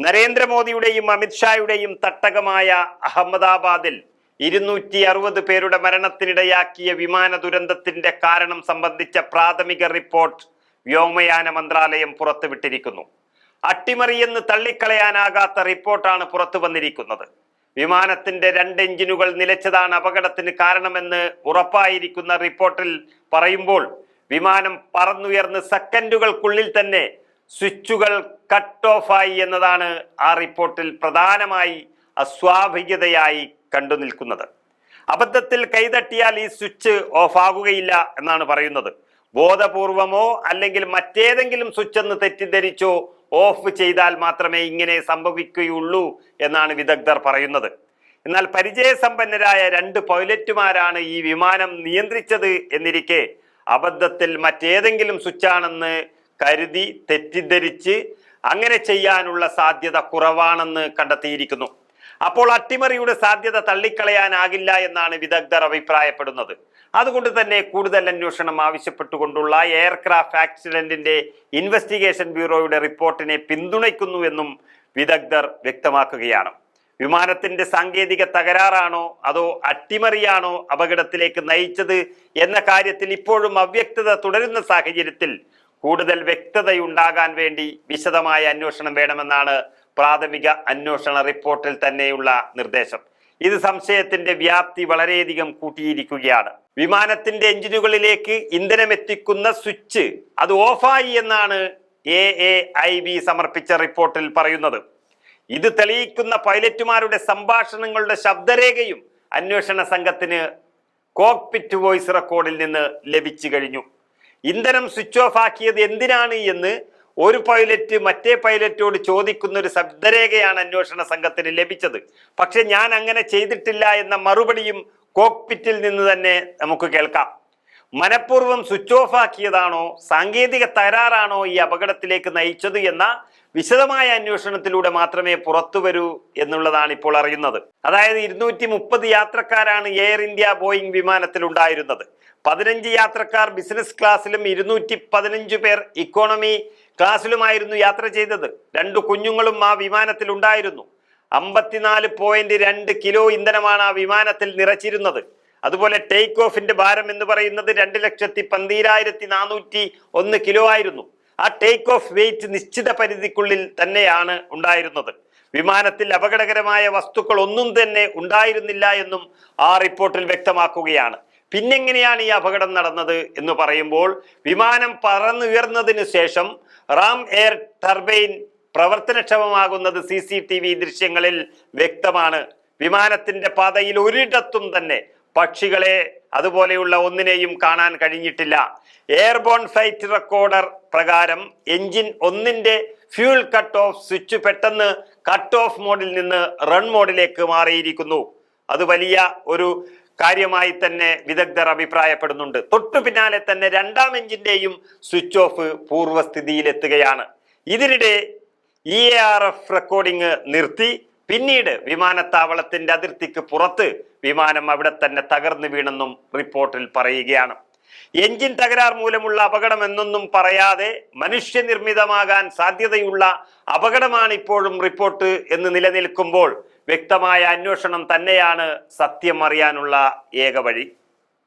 നരേന്ദ്രമോദിയുടെയും അമിത്ഷായുടെയും തട്ടകമായ അഹമ്മദാബാദിൽ ഇരുന്നൂറ്റി അറുപത് പേരുടെ മരണത്തിനിടയാക്കിയ വിമാന ദുരന്തത്തിന്റെ കാരണം സംബന്ധിച്ച പ്രാഥമിക റിപ്പോർട്ട് വ്യോമയാന മന്ത്രാലയം പുറത്തുവിട്ടിരിക്കുന്നു. അട്ടിമറിയെന്ന് തള്ളിക്കളയാനാകാത്ത റിപ്പോർട്ടാണ് പുറത്തു വന്നിരിക്കുന്നത്. വിമാനത്തിന്റെ രണ്ട് എഞ്ചിനുകൾ നിലച്ചതാണ് അപകടത്തിന് കാരണമെന്ന് ഉറപ്പായിരിക്കുന്ന റിപ്പോർട്ടിൽ പറയുമ്പോൾ വിമാനം പറന്നുയർന്ന് സെക്കൻഡുകൾക്കുള്ളിൽ തന്നെ സ്വിച്ചുകൾ കട്ട് ഓഫായി എന്നതാണ് ആ റിപ്പോർട്ടിൽ പ്രധാനമായി അസ്വാഭാവികതയായി കണ്ടു നിൽക്കുന്നത്. അബദ്ധത്തിൽ കൈതട്ടിയാൽ ഈ സ്വിച്ച് ഓഫ് ആകുകയില്ല എന്നാണ് പറയുന്നത്. ബോധപൂർവമോ അല്ലെങ്കിൽ മറ്റേതെങ്കിലും സ്വിച്ച് എന്ന് തെറ്റിദ്ധരിച്ചോ ഓഫ് ചെയ്താൽ മാത്രമേ ഇങ്ങനെ സംഭവിക്കുകയുള്ളൂ എന്നാണ് വിദഗ്ധർ പറയുന്നത്. എന്നാൽ പരിചയസമ്പന്നരായ രണ്ട് പൈലറ്റുമാരാണ് ഈ വിമാനം നിയന്ത്രിച്ചത് എന്നിരിക്കെ അബദ്ധത്തിൽ മറ്റേതെങ്കിലും സ്വിച്ചാണെന്ന് കരുതി തെറ്റിദ്ധരിച്ച് അങ്ങനെ ചെയ്യാനുള്ള സാധ്യത കുറവാണെന്ന് കണ്ടെത്തിയിരിക്കുന്നു. അപ്പോൾ അട്ടിമറിയുടെ സാധ്യത തള്ളിക്കളയാനാകില്ല എന്നാണ് വിദഗ്ധർ അഭിപ്രായപ്പെടുന്നത്. അതുകൊണ്ട് തന്നെ കൂടുതൽ അന്വേഷണം ആവശ്യപ്പെട്ടുകൊണ്ടുള്ള എയർക്രാഫ്റ്റ് ആക്സിഡന്റിന്റെ ഇൻവെസ്റ്റിഗേഷൻ ബ്യൂറോയുടെ റിപ്പോർട്ടിനെ പിന്തുണയ്ക്കുന്നു എന്നും വിദഗ്ധർ വ്യക്തമാക്കുകയാണ്. വിമാനത്തിന്റെ സാങ്കേതിക തകരാറാണോ അതോ അട്ടിമറിയാണോ അപകടത്തിലേക്ക് നയിച്ചത് എന്ന കാര്യത്തിൽ ഇപ്പോഴും അവ്യക്തത തുടരുന്ന സാഹചര്യത്തിൽ കൂടുതൽ വ്യക്തതയുണ്ടാകാൻ വേണ്ടി വിശദമായ അന്വേഷണം വേണമെന്നാണ് പ്രാഥമിക അന്വേഷണ റിപ്പോർട്ടിൽ തന്നെയുള്ള നിർദ്ദേശം. ഇത് സംശയത്തിന്റെ വ്യാപ്തി വളരെയധികം കൂട്ടിയിരിക്കുകയാണ്. വിമാനത്തിന്റെ എഞ്ചിനുകളിലേക്ക് ഇന്ധനം എത്തിക്കുന്ന സ്വിച്ച് അത് ഓഫായി എന്നാണ് എ എ ഐ ബി സമർപ്പിച്ച റിപ്പോർട്ടിൽ പറയുന്നത്. ഇത് തെളിയിക്കുന്ന പൈലറ്റുമാരുടെ സംഭാഷണങ്ങളുടെ ശബ്ദരേഖയും അന്വേഷണ സംഘത്തിന് കോക്പിറ്റ് വോയിസ് റെക്കോർഡിൽ നിന്ന് ലഭിച്ചു കഴിഞ്ഞു. ഇന്ധനം സ്വിച്ച് ഓഫ് ആക്കിയത് എന്തിനാണ് എന്ന് ഒരു പൈലറ്റ് മറ്റേ പൈലറ്റോട് ചോദിക്കുന്ന ഒരു ശബ്ദരേഖയാണ് അന്വേഷണ സംഘത്തിന് ലഭിച്ചത്. പക്ഷെ ഞാൻ അങ്ങനെ ചെയ്തിട്ടില്ല എന്ന മറുപടിയും കോക്പിറ്റിൽ നിന്ന് തന്നെ നമുക്ക് കേൾക്കാം. മനഃപൂർവം സ്വിച്ച് ഓഫ് ആക്കിയതാണോ? സാങ്കേതിക തകരാറാണോ ഈ അപകടത്തിലേക്ക് നയിച്ചത് എന്ന വിശദമായ അന്വേഷണത്തിലൂടെ മാത്രമേ പുറത്തു വരൂ എന്നുള്ളതാണ് ഇപ്പോൾ അറിയുന്നത്. അതായത് ഇരുന്നൂറ്റി മുപ്പത് യാത്രക്കാരാണ് എയർ ഇന്ത്യ ബോയിങ് വിമാനത്തിൽ ഉണ്ടായിരുന്നത് പതിനഞ്ച് യാത്രക്കാർ ബിസിനസ് ക്ലാസ്സിലും ഇരുന്നൂറ്റി പതിനഞ്ച് പേർ ഇക്കോണമി ക്ലാസ്സിലുമായിരുന്നു യാത്ര ചെയ്തത്. രണ്ട് കുഞ്ഞുങ്ങളും ആ വിമാനത്തിൽ ഉണ്ടായിരുന്നു അമ്പത്തിനാല് പോയിന്റ് രണ്ട് കിലോ ഇന്ധനമാണ് ആ വിമാനത്തിൽ നിറച്ചിരുന്നത്. അതുപോലെ ടേക്ക് ഓഫിന്റെ ഭാരം എന്ന് പറയുന്നത് രണ്ട് ലക്ഷത്തി പന്തീരായിരത്തി നാനൂറ്റി ഒന്ന് കിലോ ആയിരുന്നു. ആ ടേക്ക് ഓഫ് വെയിറ്റ് നിശ്ചിത പരിധിക്കുള്ളിൽ തന്നെയാണ് ഉണ്ടായിരുന്നത്. വിമാനത്തിൽ അപകടകരമായ വസ്തുക്കൾ ഒന്നും തന്നെ ഉണ്ടായിരുന്നില്ല എന്നും ആ റിപ്പോർട്ടിൽ വ്യക്തമാക്കുകയാണ്. പിന്നെങ്ങനെയാണ് ഈ അപകടം നടന്നത് എന്ന് പറയുമ്പോൾ വിമാനം പറന്നുയർന്നതിന് ശേഷം റാം എയർ ടർബൈൻ പ്രവർത്തനക്ഷമമാകുന്നത് സി സി ടി വി ദൃശ്യങ്ങളിൽ വ്യക്തമാണ്. വിമാനത്തിന്റെ പാതയിൽ ഒരിടത്തും തന്നെ പക്ഷികളെ അതുപോലെയുള്ള ഒന്നിനെയും കാണാൻ കഴിഞ്ഞിട്ടില്ല. എയർബോൺ ഫ്ലൈറ്റ് റെക്കോർഡർ പ്രകാരം എഞ്ചിൻ ഒന്നിന്റെ ഫ്യൂൾ കട്ട് ഓഫ് സ്വിച്ച് പെട്ടെന്ന് കട്ട് ഓഫ് മോഡിൽ നിന്ന് റൺ മോഡിലേക്ക് മാറിയിരിക്കുന്നു. അത് വലിയ ഒരു കാര്യമായി തന്നെ വിദഗ്ധർ അഭിപ്രായപ്പെടുന്നുണ്ട്. തൊട്ടു പിന്നാലെ തന്നെ രണ്ടാം എഞ്ചിന്റെയും സ്വിച്ച് ഓഫ് പൂർവസ്ഥിതിയിലെത്തുകയാണ് ഇതിനിടെ E A R F recording നിർത്തി. പിന്നീട് വിമാനത്താവളത്തിന്റെ അതിർത്തിക്ക് പുറത്ത് വിമാനം അവിടെ തന്നെ തകർന്നു വീണെന്നും റിപ്പോർട്ടിൽ പറയുകയാണ്. എഞ്ചിൻ തകരാർ മൂലമുള്ള അപകടം എന്നൊന്നും പറയാതെ മനുഷ്യനിർമ്മിതമാകാൻ സാധ്യതയുള്ള അപകടമാണ് ഇപ്പോഴും റിപ്പോർട്ട് എന്ന് നിലനിൽക്കുമ്പോൾ വ്യക്തമായ അന്വേഷണം തന്നെയാണ് സത്യം അറിയാനുള്ള ഏക വഴി.